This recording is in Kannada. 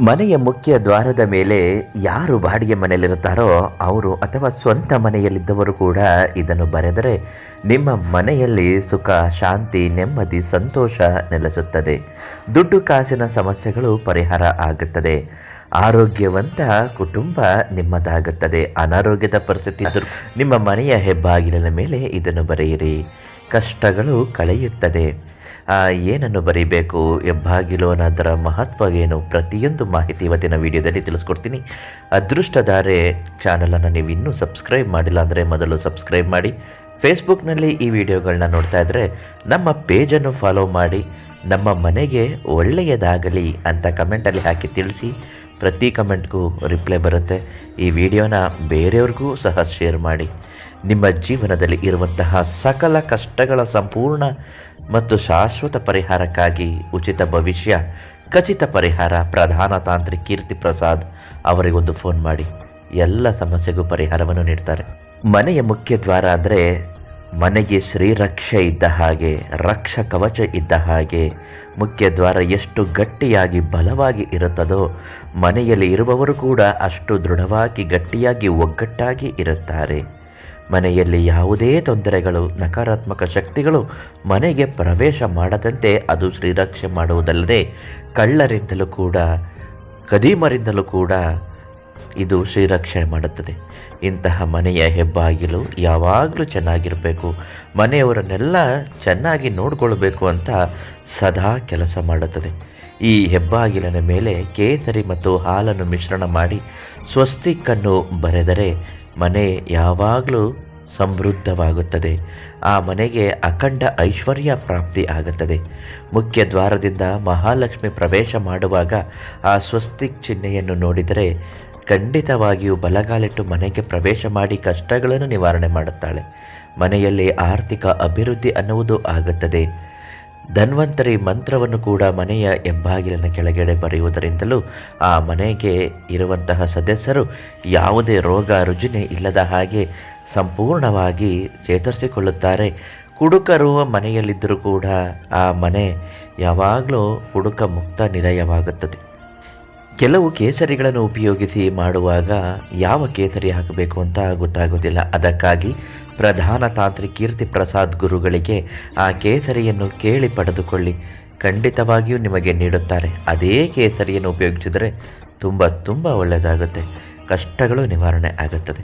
ಮನೆಯ ಮುಖ್ಯ ದ್ವಾರದ ಮೇಲೆ ಯಾರು ಬಾಡಿಗೆ ಮನೆಯಲ್ಲಿರುತ್ತಾರೋ ಅವರು ಅಥವಾ ಸ್ವಂತ ಮನೆಯಲ್ಲಿದ್ದವರು ಕೂಡ ಇದನ್ನು ಬರೆದರೆ ನಿಮ್ಮ ಮನೆಯಲ್ಲಿ ಸುಖ, ಶಾಂತಿ, ನೆಮ್ಮದಿ, ಸಂತೋಷ ನೆಲೆಸುತ್ತದೆ. ದುಡ್ಡು, ಕಾಸಿನ ಸಮಸ್ಯೆಗಳು ಪರಿಹಾರ ಆಗುತ್ತದೆ. ಆರೋಗ್ಯವಂತ ಕುಟುಂಬ ನಿಮ್ಮದಾಗುತ್ತದೆ. ಅನಾರೋಗ್ಯದ ಪರಿಸ್ಥಿತಿ ನಿಮ್ಮ ಮನೆಯ ಹೆಬ್ಬಾಗಿಲಿನ ಮೇಲೆ ಇದನ್ನು ಬರೆಯಿರಿ. ಕಷ್ಟಗಳು ಕಳೆಯುತ್ತದೆ. ಏನನ್ನು ಬರೀಬೇಕು ಹೆಬ್ಬಾಗಿಲು ಅನ್ನೋದರ ಮಹತ್ವವೇನು ಪ್ರತಿಯೊಂದು ಮಾಹಿತಿ ಇವತ್ತಿನ ವಿಡಿಯೋದಲ್ಲಿ ತಿಳಿಸ್ಕೊಡ್ತೀನಿ. ಅದೃಷ್ಟಧಾರೆ ಚಾನಲನ್ನು ನೀವು ಇನ್ನೂ ಸಬ್ಸ್ಕ್ರೈಬ್ ಮಾಡಿಲ್ಲ ಅಂದರೆ ಮೊದಲು ಸಬ್ಸ್ಕ್ರೈಬ್ ಮಾಡಿ. ಫೇಸ್ಬುಕ್ನಲ್ಲಿ ಈ ವಿಡಿಯೋಗಳನ್ನ ನೋಡ್ತಾ ಇದ್ದರೆ ನಮ್ಮ ಪೇಜನ್ನು ಫಾಲೋ ಮಾಡಿ. ನಮ್ಮ ಮನೆಗೆ ಒಳ್ಳೆಯದಾಗಲಿ ಅಂತ ಕಮೆಂಟಲ್ಲಿ ಹಾಕಿ ತಿಳಿಸಿ. ಪ್ರತಿ ಕಮೆಂಟ್ಗೂ ರಿಪ್ಲೈ ಬರುತ್ತೆ. ಈ ವಿಡಿಯೋನ ಬೇರೆಯವ್ರಿಗೂ ಸಹ ಶೇರ್ ಮಾಡಿ. ನಿಮ್ಮ ಜೀವನದಲ್ಲಿ ಇರುವಂತಹ ಸಕಲ ಕಷ್ಟಗಳ ಸಂಪೂರ್ಣ ಮತ್ತು ಶಾಶ್ವತ ಪರಿಹಾರಕ್ಕಾಗಿ ಉಚಿತ ಭವಿಷ್ಯ, ಖಚಿತ ಪರಿಹಾರ, ಪ್ರಧಾನ ತಾಂತ್ರಿಕ್ ಕೀರ್ತಿ ಪ್ರಸಾದ್ ಅವರಿಗೊಂದು ಫೋನ್ ಮಾಡಿ. ಎಲ್ಲ ಸಮಸ್ಯೆಗೂ ಪರಿಹಾರವನ್ನು ನೀಡ್ತಾರೆ. ಮನೆಯ ಮುಖ್ಯ ದ್ವಾರ ಅಂದರೆ ಮನೆಗೆ ಶ್ರೀರಕ್ಷೆ ಇದ್ದ ಹಾಗೆ, ರಕ್ಷ ಕವಚ ಇದ್ದ ಹಾಗೆ ಮುಖ್ಯ ದ್ವಾರ ಎಷ್ಟು ಗಟ್ಟಿಯಾಗಿ ಬಲವಾಗಿ ಇರುತ್ತದೋ, ಮನೆಯಲ್ಲಿ ಇರುವವರು ಕೂಡ ಅಷ್ಟು ದೃಢವಾಗಿ ಗಟ್ಟಿಯಾಗಿ ಒಗ್ಗಟ್ಟಾಗಿ ಇರುತ್ತಾರೆ. ಮನೆಯಲ್ಲಿ ಯಾವುದೇ ತೊಂದರೆಗಳು, ನಕಾರಾತ್ಮಕ ಶಕ್ತಿಗಳು ಮನೆಗೆ ಪ್ರವೇಶ ಮಾಡದಂತೆ ಅದು ಶ್ರೀರಕ್ಷೆ ಮಾಡುವುದಲ್ಲದೆ ಕಳ್ಳರಿಂದಲೂ ಕೂಡ, ಕದೀಮರಿಂದಲೂ ಕೂಡ ಇದು ಶ್ರೀರಕ್ಷಣೆ ಮಾಡುತ್ತದೆ. ಇಂತಹ ಮನೆಯ ಹೆಬ್ಬಾಗಿಲು ಯಾವಾಗಲೂ ಚೆನ್ನಾಗಿರಬೇಕು. ಮನೆಯವರನ್ನೆಲ್ಲ ಚೆನ್ನಾಗಿ ನೋಡಿಕೊಳ್ಬೇಕು ಅಂತ ಸದಾ ಕೆಲಸ ಮಾಡುತ್ತದೆ. ಈ ಹೆಬ್ಬಾಗಿಲಿನ ಮೇಲೆ ಕೇಸರಿ ಮತ್ತು ಹಾಲನ್ನು ಮಿಶ್ರಣ ಮಾಡಿ ಸ್ವಸ್ತಿಕ್ಕನ್ನು ಬರೆದರೆ ಮನೆ ಯಾವಾಗಲೂ ಸಮೃದ್ಧವಾಗುತ್ತದೆ. ಆ ಮನೆಗೆ ಅಖಂಡ ಐಶ್ವರ್ಯ ಪ್ರಾಪ್ತಿ ಆಗುತ್ತದೆ. ಮುಖ್ಯ ದ್ವಾರದಿಂದ ಮಹಾಲಕ್ಷ್ಮಿ ಪ್ರವೇಶ ಮಾಡುವಾಗ ಆ ಸ್ವಸ್ತಿಕ್ ಚಿಹ್ನೆಯನ್ನು ನೋಡಿದರೆ ಖಂಡಿತವಾಗಿಯೂ ಬಲಗಾಲಿಟ್ಟು ಮನೆಗೆ ಪ್ರವೇಶ ಮಾಡಿ ಕಷ್ಟಗಳನ್ನು ನಿವಾರಣೆ ಮಾಡುತ್ತಾಳೆ. ಮನೆಯಲ್ಲಿ ಆರ್ಥಿಕ ಅಭಿವೃದ್ಧಿ ಅನ್ನುವುದು ಆಗುತ್ತದೆ. ಧನ್ವಂತರಿ ಮಂತ್ರವನ್ನು ಕೂಡ ಮನೆಯ ಹೆಬ್ಬಾಗಿಲಿನ ಕೆಳಗಡೆ ಬರೆಯುವುದರಿಂದಲೂ ಆ ಮನೆಗೆ ಇರುವಂತಹ ಸದಸ್ಯರು ಯಾವುದೇ ರೋಗ ರುಜಿನೆ ಇಲ್ಲದ ಹಾಗೆ ಸಂಪೂರ್ಣವಾಗಿ ಚೇತರಿಸಿಕೊಳ್ಳುತ್ತಾರೆ. ಕುಡುಕರು ಮನೆಯಲ್ಲಿದ್ದರೂ ಕೂಡ ಆ ಮನೆ ಯಾವಾಗಲೂ ಕುಡುಕ ಮುಕ್ತ ನಿಲಯವಾಗುತ್ತದೆ. ಕೆಲವು ಕೇಸರಿಗಳನ್ನು ಉಪಯೋಗಿಸಿ ಮಾಡುವಾಗ ಯಾವ ಕೇಸರಿ ಹಾಕಬೇಕು ಅಂತ ಗೊತ್ತಾಗೋದಿಲ್ಲ ಅದಕ್ಕಾಗಿ ಪ್ರಧಾನ ತಾಂತ್ರಿ ಕೀರ್ತಿ ಪ್ರಸಾದ್ ಗುರುಗಳಿಗೆ ಆ ಕೇಸರಿಯನ್ನು ಕೇಳಿ ಪಡೆದುಕೊಳ್ಳಿ. ಖಂಡಿತವಾಗಿಯೂ ನಿಮಗೆ ನೀಡುತ್ತಾರೆ. ಅದೇ ಕೇಸರಿಯನ್ನು ಉಪಯೋಗಿಸಿದರೆ ತುಂಬ ತುಂಬ ಒಳ್ಳೆಯದಾಗುತ್ತೆ. ಕಷ್ಟಗಳು ನಿವಾರಣೆ ಆಗುತ್ತದೆ.